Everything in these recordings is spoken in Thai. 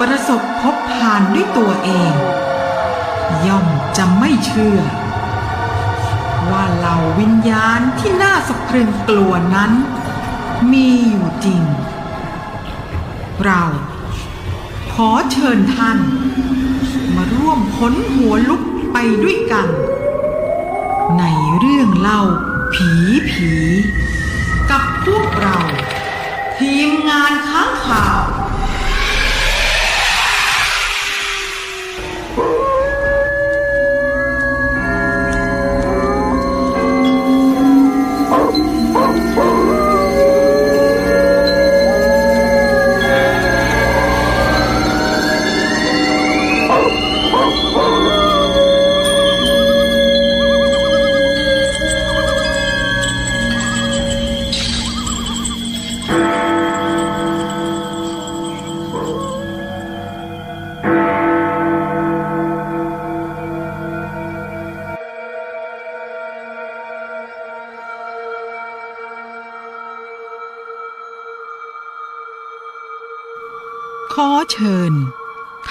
ประสบพบผ่านด้วยตัวเอง ย่อมจะไม่เชื่อ ว่าเหล่าวิญญาณที่น่าสะพรึงกลัวนั้น มีอยู่จริง เราขอเชิญท่าน มาร่วมขนหัวลุกไปด้วยกัน ในเรื่องเล่าผีผี กับพวกเรา ทีมงานค้างข่าว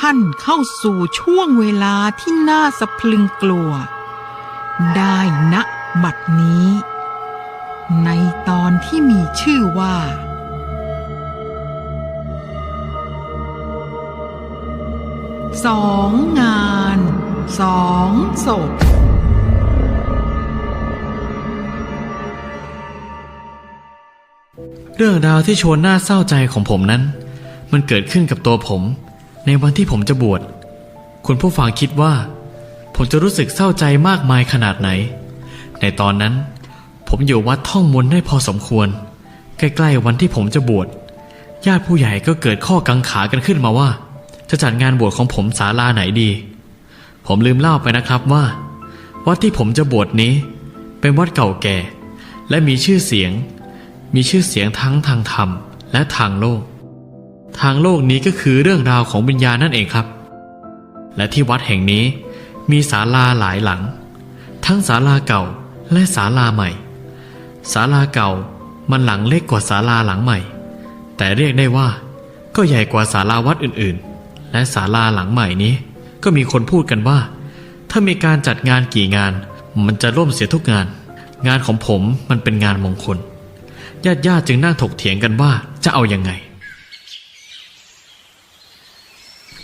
ท่านเข้าสู่ช่วงเวลาที่น่าสะพรึงกลัว ได้ณบัดนี้ ในตอนที่มีชื่อว่า สองงานสองศพเรื่องราวที่ชวนน่าเศร้าใจของผมนั้น มันเกิดขึ้นกับตัวผม ในวันที่ผมจะบวช คุณผู้ฟังคิดว่า ผมจะรู้สึกเศร้าใจมากมายขนาดไหน ในตอนนั้น ผมอยู่วัดท่องมนต์ได้พอสมควร ใกล้ๆวันที่ผมจะบวช ญาติผู้ใหญ่ก็เกิดข้อกังขากันขึ้นมาว่า จะจัดงานบวชของผมศาลาไหนดี ผมลืมเล่าไปนะครับว่า วัดที่ผมจะบวชนี้ เป็นวัดเก่าแก่ และมีชื่อเสียง มีชื่อเสียงทั้งทางธรรมและทางโลก ทางโลกนี้ก็คือเรื่องราวของวิญญาณนั่นเองครับ และที่วัดแห่งนี้มีศาลาหลายหลัง ทั้งศาลาเก่าและศาลาใหม่ศาลาเก่ามันหลังเล็กกว่าศาลาหลังใหม่ แต่เรียกได้ว่า ก็ใหญ่กว่าศาลาวัดอื่นๆ และศาลาหลังใหม่นี้ ก็มีคนพูดกันว่า ถ้ามีการจัดงานกี่งาน มันจะร่มเสียทุกงาน งานของผมมันเป็นงานมงคลญาติญาติๆจึงนั่งถกเถียงกันว่าจะเอายังไง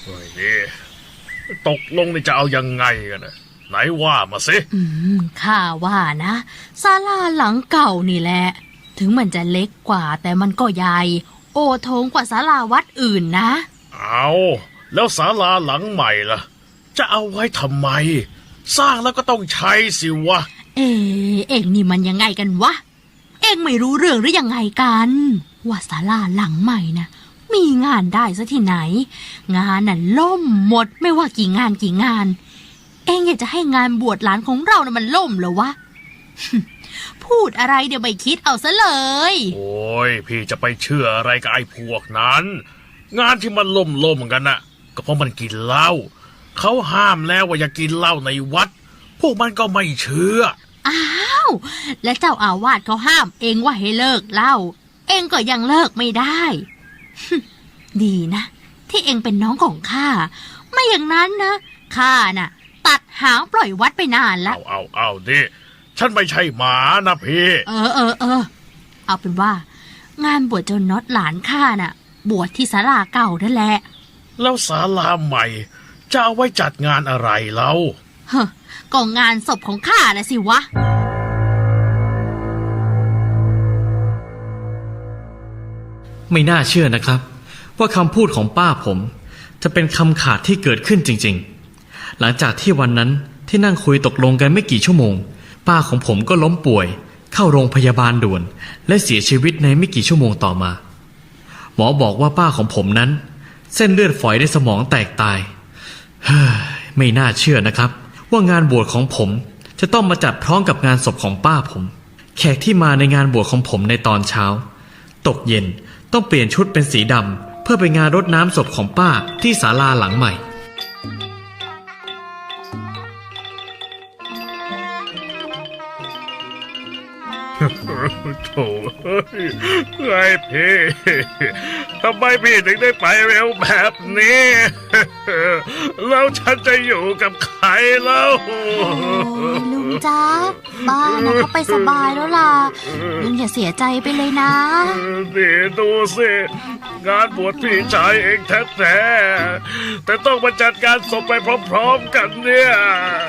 เฮ้ยนี่ตกลงนี่จะเอายังไงกันนะไหนว่ามาสิอืมข้าว่านะศาลาหลังเก่านี่แหละ ถึงมันจะเล็กกว่าแต่มันก็ใหญ่ โอโถงกว่าศาลาวัดอื่นนะ เอาแล้วศาลาหลังใหม่ล่ะ จะเอาไว้ทำไม สร้างแล้วก็ต้องใช้สิวะ เอ๋เอ็งนี่มันยังไงกันวะ เอ็งไม่รู้เรื่องหรือยังไงกัน ว่าศาลาหลังใหม่นะ มีงานได้ซะที่ไหน งานน่ะล่มหมดไม่ว่ากี่งานกี่งาน เอ็งอยากจะให้งานบวชหลานของเรานะ่ะมันล่มเหรอวะ พูดอะไรเดี๋ยวไม่คิดเอาซะเลย โอ้ยพี่จะไปเชื่ออะไรกับไอ้พวกนั้น งานที่มันล่มล่มๆกันน่ะ ก็เพราะมันกินเหล้าเขาห้ามแล้วว่าอย่ากินเหล้าในวัด พวกมันก็ไม่เชื่ออ้าวและเจ้าอาวาสเขาห้ามเองว่าให้เลิกเหล้าเองก็ยังเลิกไม่ได้ ดีนะ ที่เองเป็นน้องของข้า ไม่อย่างนั้นนะข้าน่ะ ตัดหางปล่อยวัดไปนานละเอาเอาเอาดิฉันไม่ใช่หมานะพี่ เออเออเออเอาเป็นว่า งานบวชเจ้าน็อตหลานข้าน่ะ บวชที่ศาลาเก่านั่นแหละ แล้วศาลาใหม่ จะเอาไว้จัดงานอะไรเล่าเฮ้อก็งานศพของข้าน่ะสิวะ ไม่น่าเชื่อนะครับ ว่าคำพูดของป้าผม จะเป็นคำขาดที่เกิดขึ้นจริง ๆ หลังจากที่วันนั้นที่นั่งคุยตกลงกันไม่กี่ชั่วโมง ป้าของผมก็ล้มป่วย เข้าโรงพยาบาลด่วน และเสียชีวิตในไม่กี่ชั่วโมงต่อมา หมอบอกว่าป้าของผมนั้น เส้นเลือดฝอยในสมองแตกตายเฮ้ยไม่น่าเชื่อนะครับ ว่างานบวชของผมจะต้องมาจัดพร้อมกับงานศพของป้าผม แขกที่มาในงานบวชของผมในตอนเช้า ตกเย็น ต้องเปลี่ยนชุดเป็นสีดำเพื่อไปงานรดน้ำศพของป้าที่ศาลาหลังใหม่ โถ่เอ้ยไงพี่ทำไมพี่ถึงได้ไปเร็วแบบนี้ แล้วฉันจะอยู่กับใครแล้วโอ้ยลุงจ๊ะบ้านนะเขาไปสบายแล้วล่ะ ลุงอย่าเสียใจไปเลยนะนี่ดูสิ งานบวชพี่ชายเองแท้ๆแต่ต้องมาจัดการศพไปพร้อมๆกันเนี่ย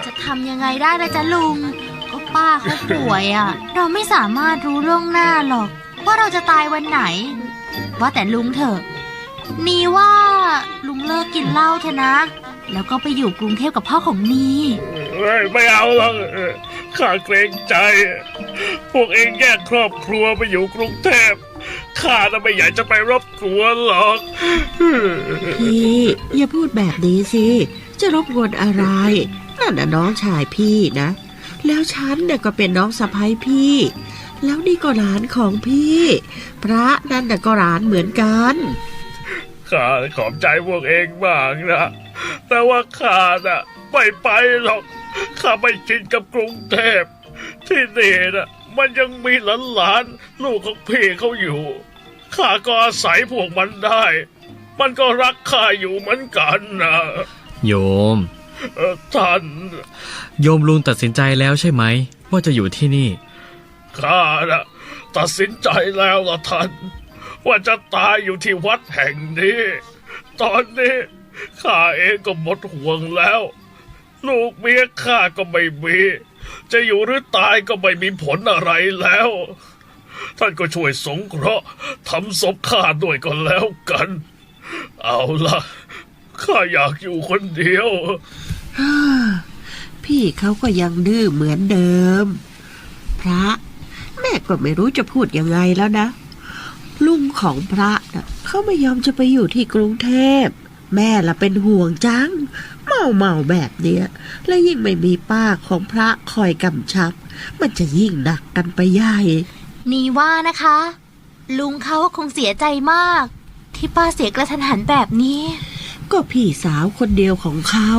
จะทำยังไงได้ล่ะจ๊ะลุงก็ ป้าเขาป่วยอะ เราไม่สามารถรู้ล่วงหน้าหรอก ว่าเราจะตายวันไหน ว่าแต่ลุงเถอะ นี่ว่าลุงเลิกกินเหล้าเถอะนะ แล้วก็ไปอยู่กรุงเทพกับพ่อของนีเฮ้ยไม่เอาหรอกเออข้าเกรงใจ พวกเองแยกครอบครัวไปอยู่กรุงเทพข้าน่ะไม่อยากจะไปรบกวนหรอก พี่อย่าพูดแบบนี้สิ จะรบกวนอะไร นั่นน่ะน้องชายพี่นะ แล้วฉันเนี่ยก็เป็นน้องสะพ้ยพี่ แล้วนี่ก็หลานของพี่ พระนั่นน่ะก็หลานเหมือนกันข้าขอบใจพวกเองมากนะ แต่ว่าข้าน่ะไม่ไปหรอก ข้าไม่ชินกับกรุงเทพ ที่นี่น่ะมันยังมีหลานๆลูกของพี่เขาอยู่ ข้าก็อาศัยพวกมันได้ มันก็รักข้าอยู่เหมือนกันนะ โยมเอ่อ ท่าน โยมลุงตัดสินใจแล้วใช่ไหม ว่าจะอยู่ที่นี่ ข้านะตัดสินใจแล้วล่ะท่าน ว่าจะตายอยู่ที่วัดแห่งนี้ ตอนนี้ข้าเองก็หมดห่วงแล้ว ลูกเมียข้าก็ไม่มี จะอยู่หรือตายก็ไม่มีผลอะไรแล้ว ท่านก็ช่วยสงเคราะห์ทำศพข้าด้วยก็แล้วกัน เอาล่ะ ข้าอยากอยู่คนเดียว พี่เขาก็ยังดื้อเหมือนเดิม พระแม่ก็ไม่รู้จะพูดยังไงแล้วนะ ลุงของพระนะเขาไม่ยอมจะไปอยู่ที่กรุงเทพ แม่ละเป็นห่วงจัง เมาเมาๆแบบเนี้ย และยิ่งไม่มีป้าของพระคอยกำชับ มันจะยิ่งหนักกันไปใหญ่นี่ว่านะคะ ลุงเขาคงเสียใจมาก ที่ป้าเสียกระทันหันแบบนี้ ก็พี่สาวคนเดียวของเขา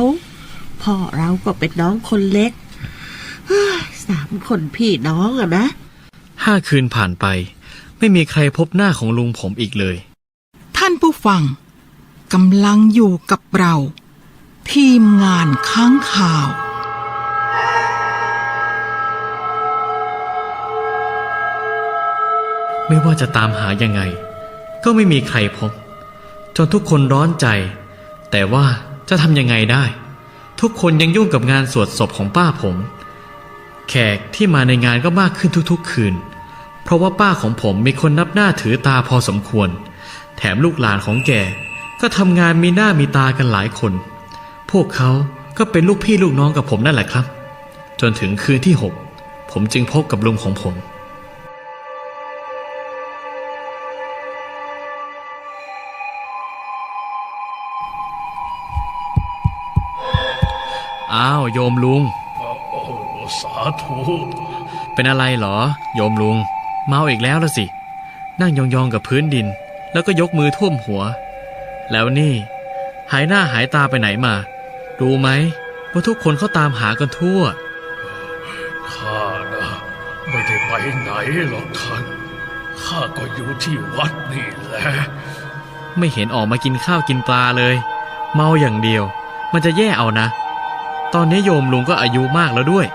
พ่อเราก็เป็นน้องคนเล็กเฮ้ยสามคนพี่น้องอะนะห้าคืนผ่านไป ไม่มีใครพบหน้าของลุงผมอีกเลย ท่านผู้ฟังกำลังอยู่กับเรา ทีมงานค้างข่าวไม่ว่าจะตามหายังไง ก็ไม่มีใครพบ จนทุกคนร้อนใจ แต่ว่าจะทำยังไงได้ ทุกคนยังยุ่งกับงานสวดศพของป้าผม แขกที่มาในงานก็มากขึ้นทุกๆ คืน เพราะว่าป้าของผมมีคนนับหน้าถือตาพอสมควร แถมลูกหลานของแกก็ทำงานมีหน้ามีตากันหลายคน พวกเขาก็เป็นลูกพี่ลูกน้องกับผมนั่นแหละครับ จนถึงคืนที่หกผมจึงพบกับลุงของผม อ้าวโยมลุง โอ้สาธุเป็นอะไรเหรอ โยมลุง เมาอีกแล้วละสิ นั่งยองๆกับพื้นดิน แล้วก็ยกมือท่วมหัว แล้วนี่ หายหน้าหายตาไปไหนมา รู้ไหมว่าทุกคนเขาตามหากันทั่ว ข้านะไม่ได้ไปไหนหรอกท่าน ข้าก็อยู่ที่วัดนี่แหละ ไม่เห็นออกมากินข้าวกินปลาเลย เมาอย่างเดียว มันจะแย่เอานะ ตอนนี้โยมลุงก็อายุมากแล้วด้วย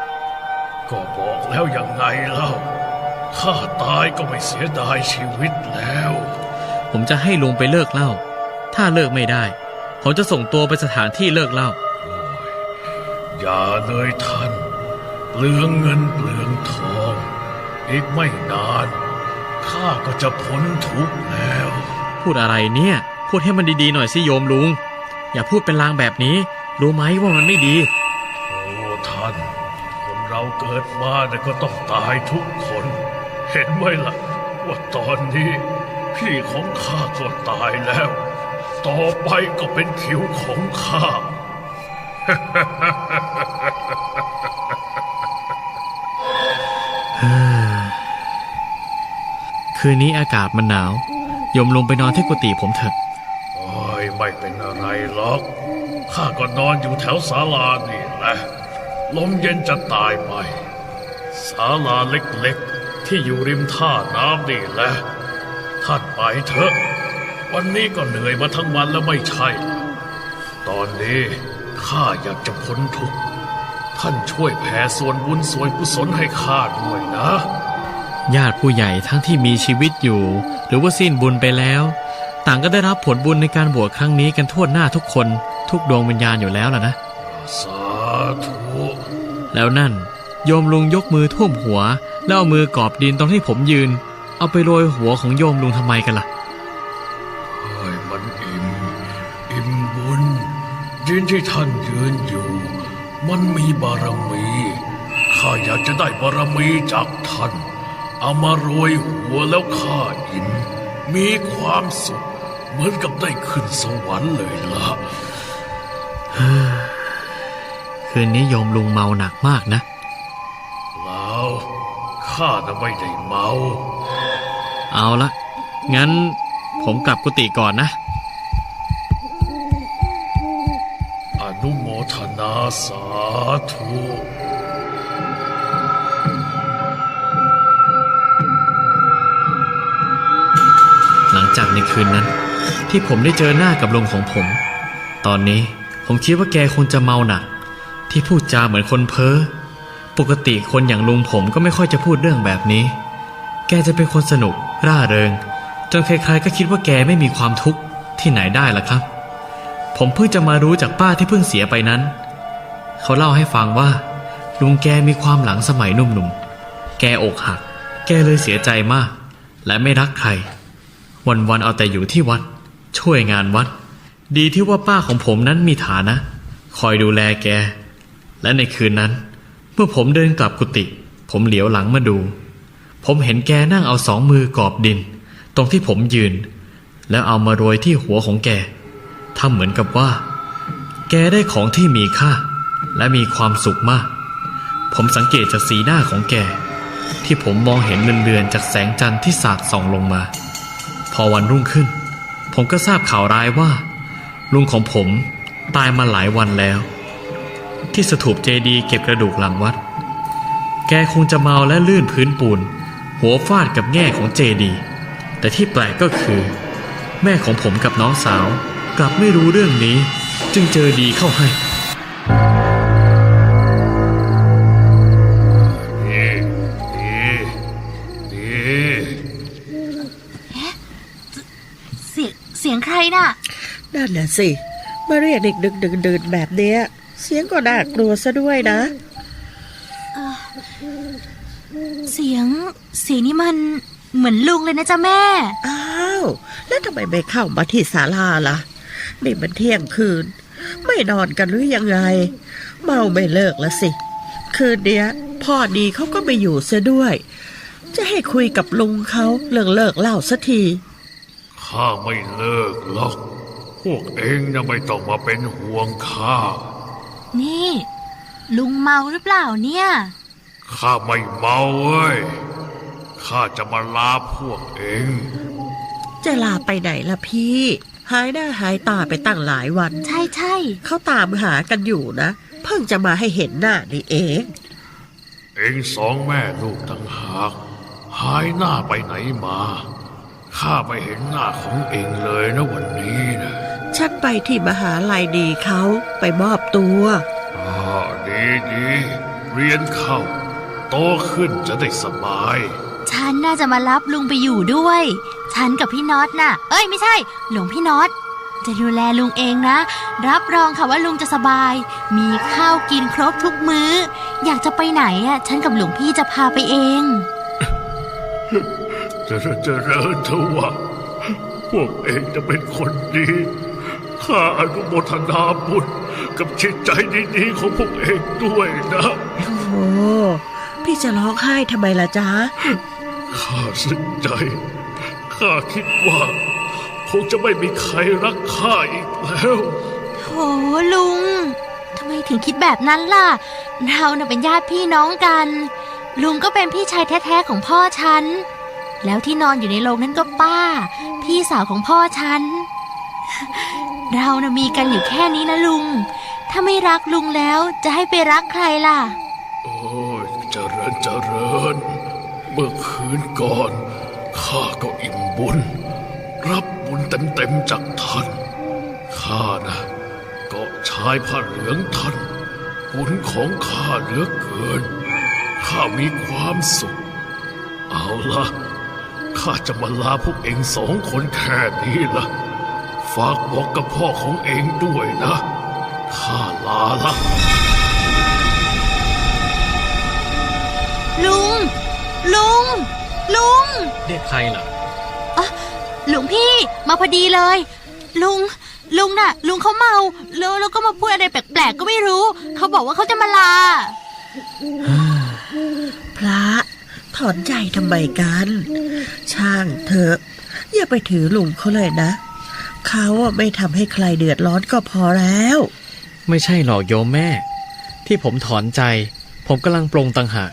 ก็บอกแล้วยังไงเล่าข้าตายก็ไม่เสียดายชีวิตแล้ว ผมจะให้ลุงไปเลิกเหล้าถ้าเลิกไม่ได้ ผมจะส่งตัวไปสถานที่เลิกเหล้าอย่าเลยท่านเปลืองเงินเปลืองทอง อีกไม่นานข้าก็จะพ้นทุกข์แล้ว พูดอะไรเนี่ย พูดให้มันดีๆหน่อยสิโยมลุง อย่าพูดเป็นลางแบบนี้ รู้ไหมว่ามันไม่ดีโอ้ท่านคน เราเกิดมาเนี่ยก็ต้องตายทุกคน เห็นไหมล่ะ ว่าตอนนี้พี่ของข้าก็ตายแล้ว ต่อไปก็เป็นคิวของข้า คืนนี้อากาศมันหนาวโยมลุงไปนอนที่กุฏิผมเถอะโอ้ยไม่เป็นอะไรหรอก ข้าก็นอนอยู่แถวศาลานี่แหละ ลมเย็นจะตายไป ศาลาเล็กๆทที่อยู่ริมท่าน้ำนี่แหละ ท่านไปเถอะ วันนี้ก็เหนื่อยมาทั้งวันแล้วไม่ใช่ ตอนนี้ข้าอยากจะพ้นทุกข์ ท่านช่วยแผ่ส่วนบุญส่วนกุศลให้ข้าด้วยนะ ญาติผู้ใหญ่ทั้งที่มีชีวิตอยู่ หรือว่าสิ้นบุญไปแล้ว ต่างก็ได้รับผลบุญในการบวชครั้งนี้กันทั่วหน้าทุกคน ทุกดวงวิญญาณอยู่แล้วล่ะนะสา ธุแล้วนั่น โยมลุงยกมือท่วมหัว แล้วเอามือกอบดินตรงที่ผมยืน เอาไปโรยหัวของโยมลุงทำไมกันล่ะเฮ้ยมันอิ่มอิ่มบุญยืนที่ท่านยืนอยู่ มันมีบารมีข้าอยากจะได้บารมีจากท่าน เอามาโรยหัวแล้วข้าอิ่มมีความสุข เหมือนกับได้ขึ้นสวรรค์เลยล่ะ คืนนี้โยมลุงเมาหนักมากนะแล้วข้าน่ะไม่ได้เมา เอาละงั้นผมกลับกุฏิก่อนนะ อนุโมทนาสาธุหลังจากในคืนนั้น ที่ผมได้เจอหน้ากับลุงของผม ตอนนี้ผมคิดว่าแกคงจะเมาหนัก ที่พูดจาเหมือนคนเพ้อ ปกติคนอย่างลุงผมก็ไม่ค่อยจะพูดเรื่องแบบนี้ แกจะเป็นคนสนุก ร่าเริง จนใครๆก็คิดว่าแกไม่มีความทุกข์ที่ไหนได้ล่ะครับ ผมเพิ่งจะมารู้จากป้าที่เพิ่งเสียไปนั้น เขาเล่าให้ฟังว่า ลุงแกมีความหลังสมัยหนุ่มๆ แกอกหัก แกเลยเสียใจมาก และไม่รักใคร วันๆเอาแต่อยู่ที่วัด ช่วยงานวัด ดีที่ว่าป้าของผมนั้นมีฐานะ คอยดูแลแก และในคืนนั้น เมื่อผมเดินกลับกุฏิผมเหลียวหลังมาดู ผมเห็นแกนั่งเอาสองมือกอบดิน ตรงที่ผมยืน แล้วเอามาโรยที่หัวของแกทำเหมือนกับว่า แกได้ของที่มีค่า และมีความสุขมาก ผมสังเกตจากสีหน้าของแก ที่ผมมองเห็นเลือนๆจากแสงจันทร์ที่สาดส่องลงมา พอวันรุ่งขึ้น ผมก็ทราบข่าวร้ายว่า ลุงของผมตายมาหลายวันแล้ว ที่สถูปเจดีย์เก็บกระดูกหลังวัด แกคงจะเมาและลื่นพื้นปูน หัวฟาดกับแง่ของเจดีย์แต่ที่แปลกก็คือ แม่ของผมกับน้องสาว กลับไม่รู้เรื่องนี้ จึงเจอดีเข้าให้ดีดีดีเสียงเสียงใครน่ะ นั่นน่ะสิ มาเรียกเด็กดึกดึกดื่นแบบเนี้ย เสียงก็น่ากลัวซะด้วยนะ เสียงเสียงนี่มันเหมือนลุงเลยนะจ๊ะแม่ อ้าว แล้วทำไมไม่เข้ามาที่ศาลาล่ะ นี่มันเที่ยงคืน ไม่นอนกันหรือยังไง เมาไม่เลิกละสิ คืนเนี้ยพ่อดีเขาก็ไม่อยู่เสียด้วย จะให้คุยกับลุงเขาเรื่องเลิกเล่าสักทีข้าไม่เลิกหรอก พวกเองนะไม่ต้องมาเป็นห่วงข้า นี่ ลุงเมาหรือเปล่าเนี่ย ข้าไม่เมาเว้ย ข้าจะมาลาพวกเอง จะลาไปไหนล่ะพี่ หายหน้าหายตาไปตั้งหลายวัน ใช่ใช่เขาตามหากันอยู่นะ เพิ่งจะมาให้เห็นหน้านี่เอง เองสองแม่ลูกต่างหาก หายหน้าไปไหนมา ข้าไม่เห็นหน้าของเองเลยนะวันนี้นะ ฉันไปที่มหาลัยดีเขาไปมอบตัวอ๋อดีดีเรียนเข้า โตขึ้นจะได้สบาย ฉันน่าจะมารับลุงไปอยู่ด้วย ฉันกับพี่น็อตน่ะ เอ้ยไม่ใช่ หลวงพี่น็อตจะดูแลลุงเองนะ รับรองค่ะว่าลุงจะสบาย มีข้าวกินครบทุกมื้อ อยากจะไปไหนอะ ฉันกับหลวงพี่จะพาไปเองจะเจริญเถอะวะพวกเองจะเป็นคนดี ข้าอนุโมทนาบุญกับจิตใจดีๆของพวกเองด้วยนะโอ้โหพี่จะร้องไห้ทำไมล่ะจ๊ะ ข้าสิ้นใจ ข้าคิดว่าคงจะไม่มีใครรักข้าอีกแล้วโถลุงทำไมถึงคิดแบบนั้นล่ะ เราน่ะเป็นญาติพี่น้องกัน ลุงก็เป็นพี่ชายแท้ๆของพ่อฉัน แล้วที่นอนอยู่ในโรงนั้นก็ป้า พี่สาวของพ่อฉัน เราน่ะมีกันอยู่แค่นี้นะลุง ถ้าไม่รักลุงแล้วจะให้ไปรักใครล่ะ โอ้ยเจริญเจริญมมื่อคืนก่อน ข้าก็อิ่มบุญ รับบุญเต็มๆจากท่าน ข้านะก็ชายผ้าเหลืองท่าน บุญของข้าเหลือเกิน ข้ามีความสุข เอาละข้าจะมาลาพวกเองสองคนแค่นี้ละ ฝากบอกกับพ่อของเองด้วยนะข้าลาละลุง ลุง ลุง เรียกใครล่ะหลวงพี่มาพอดีเลย ลุง ลุงน่ะ ลุงเขาเมาแล้วแล้วก็มาพูดอะไรแปลกๆก็ไม่รู้ เขาบอกว่าเขาจะมาลา พระถอนใจทำไมกัน ช่างเถอะ อย่าไปถือลุงเขาเลยนะ เขาอะไม่ทำให้ใครเดือดร้อนก็พอแล้ว ไม่ใช่หรอกโยมแม่ ที่ผมถอนใจ ผมกำลังปรงต่างหาก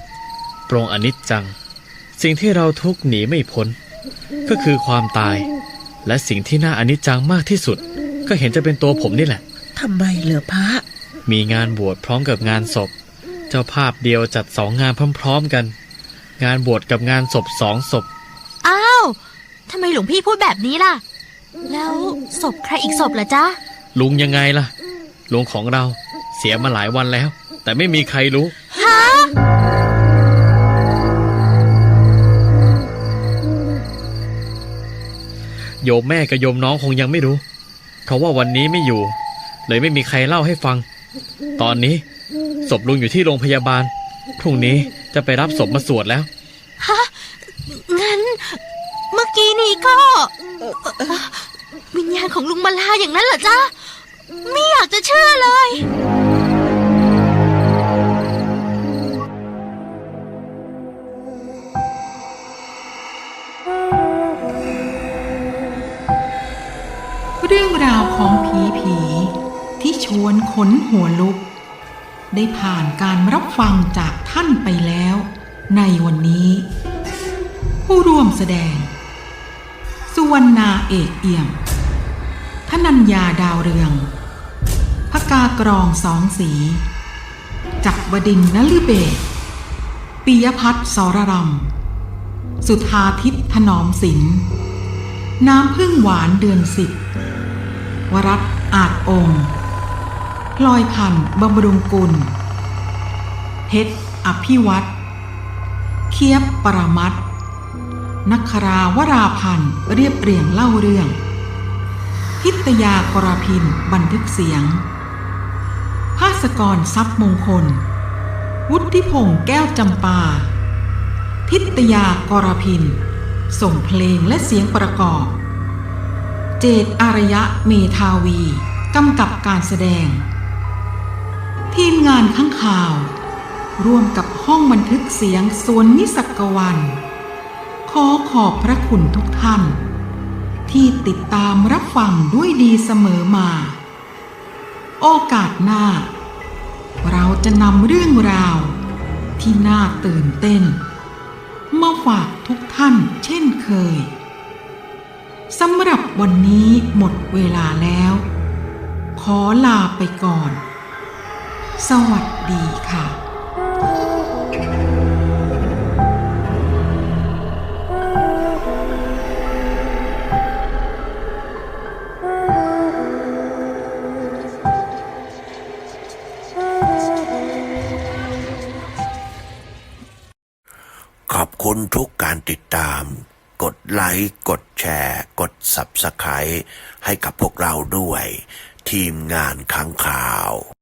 ปรงอนิจจัง สิ่งที่เราทุกข์หนีไม่พ้น ก็คือความตาย และสิ่งที่น่าอนิจจังมากที่สุด ก็เห็นจะเป็นตัวผมนี่แหละทำไมเหรอพระ มีงานบวชพร้อมกับงานศพ เจ้าภาพเดียวจัดสองงานพร้อมๆกัน งานบวชกับงานศพสองศพอ้าวทำไมหลวงพี่พูดแบบนี้ล่ะ แล้วศพใครอีกศพล่ะจ๊ะ ลุงยังไงล่ะ ลุงของเราเสียมาหลายวันแล้ว แต่ไม่มีใครรู้ ฮะ โยมแม่กับโยมน้องคงยังไม่รู้ เพราะว่าวันนี้ไม่อยู่ เลยไม่มีใครเล่าให้ฟัง ตอนนี้ศพลุงอยู่ที่โรงพยาบาล พรุ่งนี้จะไปรับศพมาสวดแล้วงั้น เมื่อกี้นี้ก็ วิญญาณของลุงมาลาอย่างนั้นเหรอจ๊ะ ไม่อยากจะเชื่อเลย เรื่องราวของผีผีที่ชวนขนหัวลุก ได้ผ่านการรับฟังจากท่านไปแล้ว ในวันนี้ ผู้ร่วมแสดง สุวรรณาเอกเอี่ยมธนัญญาดาวเรืองพกากรองสองสี จักรบดินทร์นฤเบศปิยพัฒน์สรรำสุธาทิพย์ถนอมศิลน้ำพึ่งหวานเดือนสิบวรัตอาจองค์พลอยพันบำรุงกุลเพชรอภิวัตเคียบปรมัตถ นักคราวราพันธ์เรียบเรียงเล่าเรื่อง ทิตยากรพินบันทึกเสียง ภาสกรทรัพย์มงคล วุฒิพงษ์แก้วจำปา ทิตยากรพิน ส่งเพลงและเสียงประกอบ เจตอารยะเมทาวีกำกับการแสดง ทีมงานข้างข่าว ร่วมกับห้องบันทึกเสียงสวนนิสักวัน อขอบพระคุณทุกท่าน ที่ติดตามรับฟังด้วยดีเสมอมา โอกาสหน้า เราจะนำเรื่องราว ที่น่าตื่นเต้น มาฝากทุกท่านเช่นเคยสำหรับวันนี้หมดเวลาแล้ว ขอลาไปก่อน สวัสดีค่ะ คุณทุกการติดตาม กดไลค์กดแชร์ กด Subscribe ให้กับพวกเราด้วย ทีมงานค้างข่าว